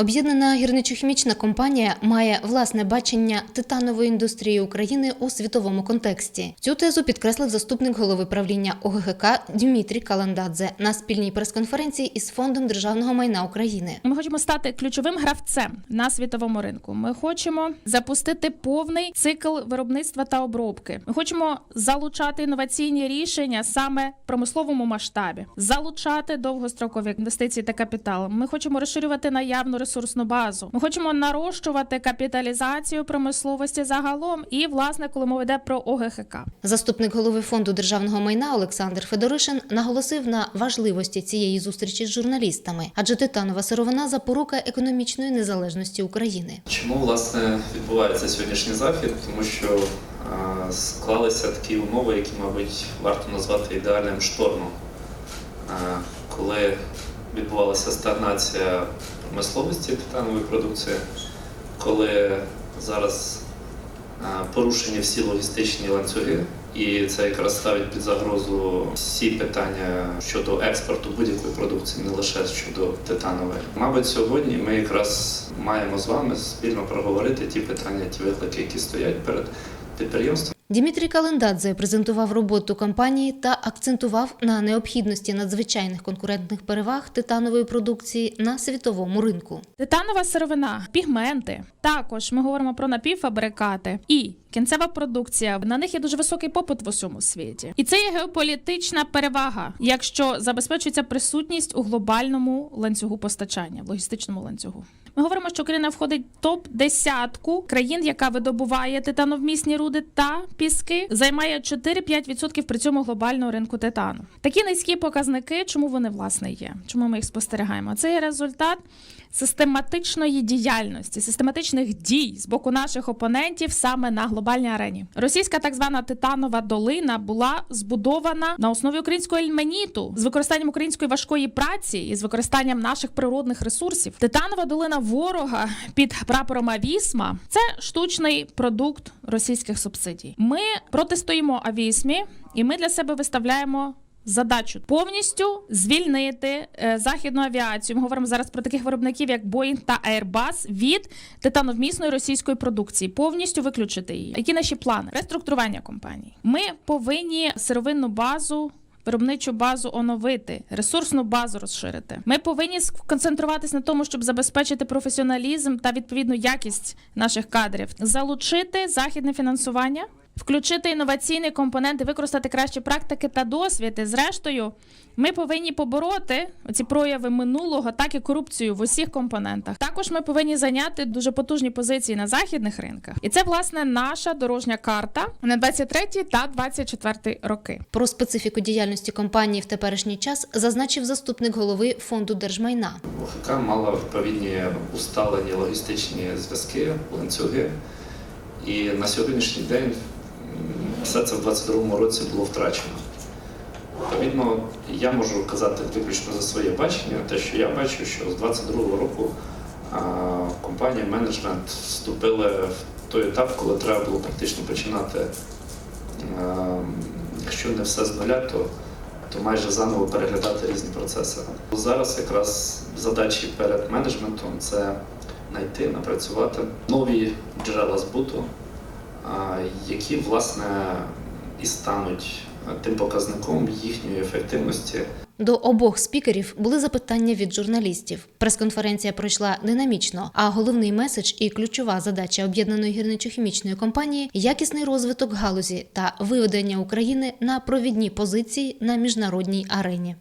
Об'єднана гірничо-хімічна компанія має власне бачення титанової індустрії України у світовому контексті. Цю тезу підкреслив заступник голови правління ОГГК Дмитрій Каландадзе на спільній прес-конференції із фондом державного майна України. Ми хочемо стати ключовим гравцем на світовому ринку. Ми хочемо запустити повний цикл виробництва та обробки. Ми хочемо залучати інноваційні рішення саме в промисловому масштабі, залучати довгострокові інвестиції та капітал. Ми хочемо розширювати наявну ресурсну базу. Ми хочемо нарощувати капіталізацію промисловості загалом. І власне, коли мова йде про ОГХК. Заступник голови фонду державного майна Олександр Федоришин наголосив на важливості цієї зустрічі з журналістами, адже титанова сировина запорука економічної незалежності України. Чому власне відбувається сьогоднішній захід? Тому що склалися такі умови, які, мабуть, варто назвати ідеальним штормом, коли відбувалася стагнація промисловості титанової продукції, коли зараз порушені всі логістичні ланцюги, і це якраз ставить під загрозу всі питання щодо експорту будь-якої продукції, не лише щодо титанової. Мабуть, сьогодні ми якраз маємо з вами спільно проговорити ті питання, ті виклики, які стоять перед підприємством. Дмитрій Календадзе презентував роботу компанії та акцентував на необхідності надзвичайних конкурентних переваг титанової продукції на світовому ринку. Титанова сировина, пігменти. Також ми говоримо про напівфабрикати і кінцева продукція. На них є дуже високий попит в усьому світі. І це є геополітична перевага, якщо забезпечується присутність у глобальному ланцюгу постачання, в логістичному ланцюгу. Ми говоримо, що Україна входить в топ десятку країн, яка видобуває титановмісні руди та піски, займає 4-5% при цьому глобального ринку титану. Такі низькі показники, чому вони власне є? Чому ми їх спостерігаємо? Це є результат систематичної діяльності, систематичних дій з боку наших опонентів саме на глобальній арені. Російська так звана титанова долина була збудована на основі українського ельменіту з використанням української важкої праці і з використанням наших природних ресурсів. Титанова долина ворога під прапором Авісма це штучний продукт російських субсидій. Ми протистоїмо Авісмі, і ми для себе виставляємо задачу повністю звільнити е, західну авіацію. Ми говоримо зараз про таких виробників, як Boeing та Airbus, від титановмісної російської продукції, повністю виключити її. Які наші плани? Реструктурування компаній. Ми повинні сировинну базу. Виробничу базу оновити, ресурсну базу розширити. Ми повинні сконцентруватись на тому, щоб забезпечити професіоналізм та відповідну якість наших кадрів, залучити західне фінансування, включити інноваційний компонент і використати кращі практики та досвід. І зрештою, ми повинні побороти ці прояви минулого, так і корупцію в усіх компонентах. Також ми повинні зайняти дуже потужні позиції на західних ринках, і це власне наша дорожня карта на 23 та 24 роки. Про специфіку діяльності компанії в теперішній час зазначив заступник голови фонду держмайна. ОХК мала відповідні усталені логістичні зв'язки, ланцюги. І на сьогоднішній день все це в 22-му році було втрачено. Відповідно, я можу казати виключно за своє бачення, те, що я бачу, що з 22-го року компанія менеджмент вступили в той етап, коли треба було практично починати, якщо не все з нуля, то, то майже заново переглядати різні процеси. Зараз якраз задачі перед менеджментом це знайти, напрацювати нові джерела збуту, які власне і стануть тим показником їхньої ефективності До обох спікерів були запитання від журналістів. Прес-конференція пройшла динамічно, а головний меседж і ключова задача об'єднаної гірничо-хімічної компанії якісний розвиток галузі та виведення України на провідні позиції на міжнародній арені.